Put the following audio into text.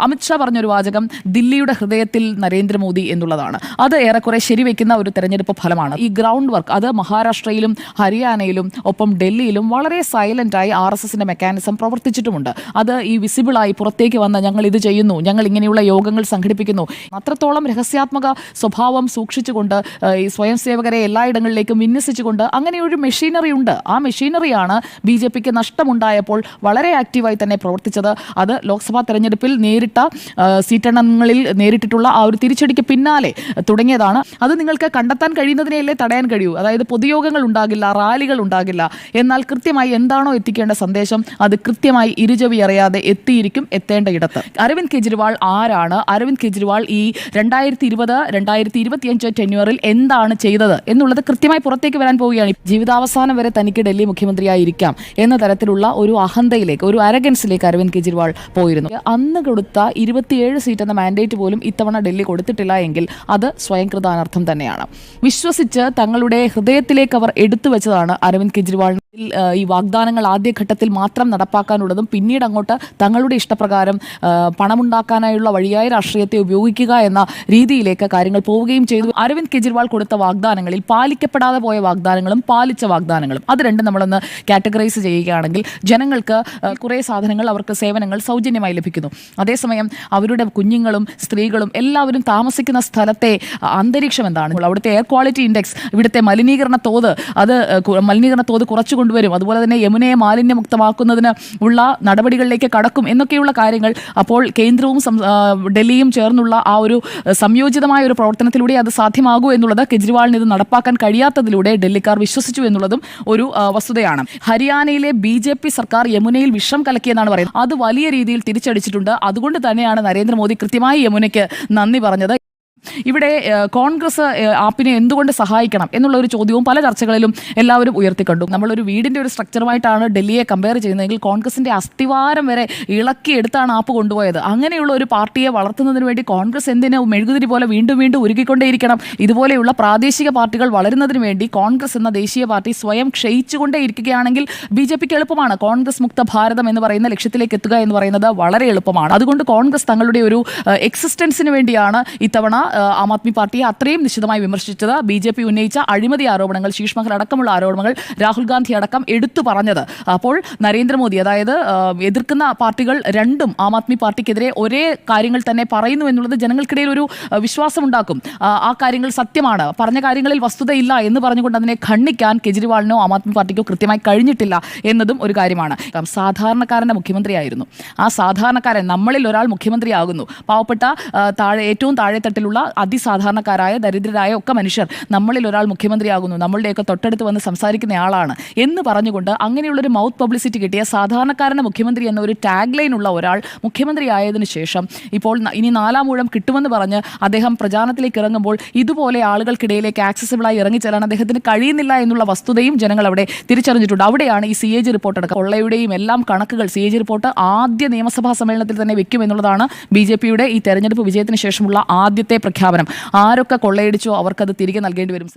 അമിത്ഷാ പറഞ്ഞൊരു വാചകം ദില്ലിയുടെ ഹൃദയത്തിൽ നരേന്ദ്രമോദി എന്നുള്ളതാണ്. അത് ഏറെക്കുറെ ശരിവെക്കുന്ന ഒരു തെരഞ്ഞെടുപ്പ് ഫലമാണ്. ഈ ഗ്രൗണ്ട് വർക്ക് അത് മഹാരാഷ്ട്രയിലും ഹരിയാനയിലും ഒപ്പം ഡൽഹിയിലും വളരെ സൈലന്റായി ആർ എസ് എസിന്റെ മെക്കാനിസം പ്രവർത്തിച്ചിട്ടുമുണ്ട്. അത് ഈ വിസിബിളായി പുറത്തേക്ക് വന്ന ഞങ്ങൾ ഇത് ചെയ്യുന്നു ഞങ്ങൾ ഇങ്ങനെയുള്ള യോഗങ്ങൾ സംഘടിപ്പിക്കുന്നു. അത്രത്തോളം രഹസ്യാത്മക സ്വഭാവം സൂക്ഷിച്ചുകൊണ്ട് ഈ സ്വയം സേവകരെ എല്ലായിടങ്ങളിലേക്കും വിന്യസിച്ചുകൊണ്ട് അങ്ങനെ ഒരു മെഷീനറി ഉണ്ട്. ആ മെഷീനറിയാണ് ബി ജെ പിക്ക് നഷ്ടമുണ്ടായപ്പോൾ വളരെ ആക്റ്റീവായി തന്നെ പ്രവർത്തിച്ചത്. അത് ലോക്സഭാ തെരഞ്ഞെടുപ്പിൽ നേരിട്ട സീറ്റെണ്ണങ്ങളിൽ നേരിട്ടിട്ടുള്ള ആ ഒരു തിരിച്ചടിക്ക് പിന്നാലെ തുടങ്ങിയതാണ്. അത് നിങ്ങൾക്ക് കണ്ടെത്താൻ കഴിയുന്നതിനെയല്ലേ തടയാൻ കഴിയൂ? അതായത് പൊതുയോഗങ്ങൾ ഉണ്ടാകില്ല റാലികൾ ഉണ്ടാകില്ല. എന്നാൽ കൃത്യമായി എന്താണോ എത്തിക്കേണ്ട സന്ദേശം അത് കൃത്യമായി ഇരുചവി അറിയാതെ എത്തിയിരിക്കും എത്തേണ്ട ഇടത്ത്. അരവിന്ദ് കെജ്രിവാൾ ആരാണ്? അരവിന്ദ് കെജ്രിവാൾ ഈ രണ്ടായിരത്തി ഇരുപത് രണ്ടായിരത്തി ഇരുപത്തിയഞ്ച് ടെന്യൂറിൽ എന്താണ് ചെയ്തത് എന്നുള്ളത് കൃത്യമായി പുറത്തേക്ക് വരാൻ പോവുകയാണ്. ജീവിതാവസാനം വരെ തനിക്ക് ഡൽഹി മുഖ്യമന്ത്രിയായിരിക്കാം എന്ന തരത്തിലുള്ള ഒരു അഹന്തയിലേക്ക് ഒരു അരഗൻസിലേക്ക് അരവിന്ദ് കെജ്രിവാൾ പോയിരുന്നു. അന്ന് കൊടുത്ത ഇരുപത്തിയേഴ് സീറ്റ് എന്ന മാൻഡേറ്റ് പോലും ഇത്തവണ ഡൽഹി കൊടുത്തിട്ടില്ല എങ്കിൽ അത് സ്വയം കൃതാനർത്ഥം തന്നെയാണ്. വിശ്വസിച്ച് തങ്ങളുടെ ഹൃദയത്തിലേക്ക് അവർ എടുത്തു വെച്ചതാണ് അരവിന്ദ് കെജ്രിവാൾ. ഈ വാഗ്ദാനങ്ങൾ ആദ്യഘട്ടത്തിൽ മാത്രം നടപ്പാക്കാനുള്ളതും പിന്നീട് അങ്ങോട്ട് തങ്ങളുടെ ഇഷ്ടപ്രകാരം പണമുണ്ടാക്കാനായുള്ള വഴിയായ രാഷ്ട്രീയത്തെ ഉപയോഗിക്കുക എന്ന രീതിയിലേക്ക് കാര്യങ്ങൾ പോവുകയും ചെയ്തു. അരവിന്ദ് കെജ്രിവാൾ കൊടുത്ത വാഗ്ദാനങ്ങളിൽ പാലിക്കപ്പെടാതെ പോയ വാഗ്ദാനങ്ങളും പാലിച്ച വാഗ്ദാനങ്ങളും അത് രണ്ടും നമ്മളൊന്ന് കാറ്റഗറൈസ് ചെയ്യുകയാണെങ്കിൽ ജനങ്ങൾക്ക് കുറേ സാധനങ്ങൾ അവർക്ക് സേവനങ്ങൾ സൗജന്യമായി ലഭിക്കുന്നു. അതേസമയം അവരുടെ കുഞ്ഞുങ്ങളും സ്ത്രീകളും എല്ലാവരും താമസിക്കുന്ന സ്ഥലത്തെ അന്തരീക്ഷം എന്താണ്? അവിടുത്തെ എയർ ക്വാളിറ്റി ഇൻഡെക്സ് ഇവിടുത്തെ മലിനീകരണ തോത് അത് മലിനീകരണ തോത് കുറച്ചു കൊണ്ടുവരും. അതുപോലെ തന്നെ യമുനയെ മാലിന്യമുക്തമാക്കുന്നതിന് ഉള്ള നടപടികളിലേക്ക് കടക്കും എന്നൊക്കെയുള്ള കാര്യങ്ങൾ അപ്പോൾ കേന്ദ്രവും ഡൽഹിയും ചേർന്നുള്ള ആ ഒരു സംയോജിതമായ ഒരു പ്രവർത്തനത്തിലൂടെ അത് സാധ്യമാകൂ എന്നുള്ളത് കെജ്രിവാളിന് ഇത് നടപ്പാക്കാൻ കഴിയാത്തതിലൂടെ ഡൽഹിക്കാർ വിശ്വസിച്ചു എന്നുള്ളതും ഒരു വസ്തുതയാണ്. ഹരിയാനയിലെ ബി സർക്കാർ യമുനയിൽ വിഷം കലക്കിയെന്നാണ് പറയുന്നത്. അത് വലിയ രീതിയിൽ തിരിച്ചടിച്ചിട്ടുണ്ട്. അതുകൊണ്ട് തന്നെയാണ് നരേന്ദ്രമോദി കൃത്യമായി യമുനയ്ക്ക് നന്ദി പറഞ്ഞത്. ഇവിടെ കോൺഗ്രസ് ആപ്പിനെ എന്തുകൊണ്ട് സഹായിക്കണം എന്നുള്ള ഒരു ചോദ്യവും പല ചർച്ചകളിലും എല്ലാവരും ഉയർത്തിക്കണ്ടു. നമ്മളൊരു വീടിന്റെ ഒരു സ്ട്രക്ചറുമായിട്ടാണ് ഡൽഹിയെ കമ്പയർ ചെയ്യുന്നതെങ്കിൽ കോൺഗ്രസിന്റെ അസ്ഥിവാരം വരെ ഇളക്കി എടുത്താണ് ആപ്പ് കൊണ്ടുപോയത്. അങ്ങനെയുള്ള ഒരു പാർട്ടിയെ വളർത്തുന്നതിന് വേണ്ടി കോൺഗ്രസ് എന്തിനെ മെഴുകുതിരി പോലെ വീണ്ടും വീണ്ടും ഒരുക്കിക്കൊണ്ടേയിരിക്കണം ഇതുപോലെയുള്ള പ്രാദേശിക പാർട്ടികൾ വളരുന്നതിന് വേണ്ടി കോൺഗ്രസ് എന്ന ദേശീയ പാർട്ടി സ്വയം ക്ഷയിച്ചുകൊണ്ടേ ഇരിക്കുകയാണെങ്കിൽ ബി ജെ പിക്ക് എളുപ്പമാണ് കോൺഗ്രസ് മുക്ത ഭാരതം എന്ന് പറയുന്ന ലക്ഷ്യത്തിലേക്ക് എത്തുക എന്ന് പറയുന്നത് വളരെ എളുപ്പമാണ്. അതുകൊണ്ട് കോൺഗ്രസ് തങ്ങളുടെ ഒരു എക്സിസ്റ്റൻസിന് വേണ്ടിയാണ് ഇത്തവണ ആ, ആദ്മി പാർട്ടിയെ അത്രയും നിശിതമായി വിമർശിച്ചത് ബി ജെ പി ഉന്നയിച്ച അഴിമതി ആരോപണങ്ങൾ ശീഷ് മഹൽ അടക്കമുള്ള ആരോപണങ്ങൾ രാഹുൽ ഗാന്ധി അടക്കം എടുത്തു പറഞ്ഞത്. അപ്പോൾ നരേന്ദ്രമോദി അതായത് എതിർക്കുന്ന പാർട്ടികൾ രണ്ടും ആം ആദ്മി പാർട്ടിക്കെതിരെ ഒരേ കാര്യങ്ങൾ തന്നെ പറയുന്നു എന്നുള്ളത് ജനങ്ങൾക്കിടയിൽ ഒരു വിശ്വാസം ഉണ്ടാക്കും ആ, കാര്യങ്ങൾ സത്യമാണ്. പറഞ്ഞ കാര്യങ്ങളിൽ വസ്തുതയില്ല എന്ന് പറഞ്ഞുകൊണ്ട് അതിനെ ഖണ്ഡിക്കാൻ കെജ്രിവാളിനോ ആം ആദ്മി പാർട്ടിക്കോ കൃത്യമായി കഴിഞ്ഞിട്ടില്ല എന്നതും ഒരു കാര്യമാണ്. സാധാരണക്കാരന്റെ മുഖ്യമന്ത്രിയായിരുന്നു. ആ സാധാരണക്കാരൻ നമ്മളിൽ ഒരാൾ മുഖ്യമന്ത്രിയാകുന്നു. പാവപ്പെട്ട താഴെ ഏറ്റവും താഴെത്തട്ടിലുള്ള അതിസാധാരണക്കാരായ ദരിദ്രരായ ഒക്കെ മനുഷ്യർ നമ്മളിൽ ഒരാൾ മുഖ്യമന്ത്രിയാകുന്നു നമ്മളുടെയൊക്കെ തൊട്ടടുത്ത് വന്ന് സംസാരിക്കുന്ന ആളാണ് എന്ന് പറഞ്ഞുകൊണ്ട് അങ്ങനെയുള്ളൊരു മൗത്ത് പബ്ലിസിറ്റി കിട്ടിയ സാധാരണക്കാരന് മുഖ്യമന്ത്രി എന്ന ഒരു ടാഗ് ലൈനുള്ള ഒരാൾ മുഖ്യമന്ത്രി ആയതിനു ശേഷം ഇപ്പോൾ ഇനി നാലാം ഊഴം കിട്ടുമെന്ന് പറഞ്ഞ് അദ്ദേഹം പ്രചാരണത്തിലേക്ക് ഇറങ്ങുമ്പോൾ ഇതുപോലെ ആളുകൾക്കിടയിലേക്ക് ആക്സസിബിളായി ഇറങ്ങിച്ചെല്ലാൻ അദ്ദേഹത്തിന് കഴിയുന്നില്ല എന്നുള്ള വസ്തുതയും ജനങ്ങൾ അവിടെ തിരിച്ചറിഞ്ഞിട്ടുണ്ട്. അവിടെയാണ് ഈ സി എ ജി റിപ്പോർട്ട് അടക്കം കൊള്ളയുടെയും എല്ലാം കണക്കുകൾ സി എ ജി റിപ്പോർട്ട് ആദ്യ നിയമസഭാ സമ്മേളനത്തിൽ തന്നെ വെക്കും എന്നുള്ളതാണ് ബി ജെ പിയുടെ ഈ തെരഞ്ഞെടുപ്പ് വിജയത്തിന് ശേഷമുള്ള ആദ്യത്തെ പ്രഖ്യാപനം. ആരൊക്കെ കൊള്ളയടിച്ചോ അവർക്കത് തിരികെ നൽകേണ്ടി വരും.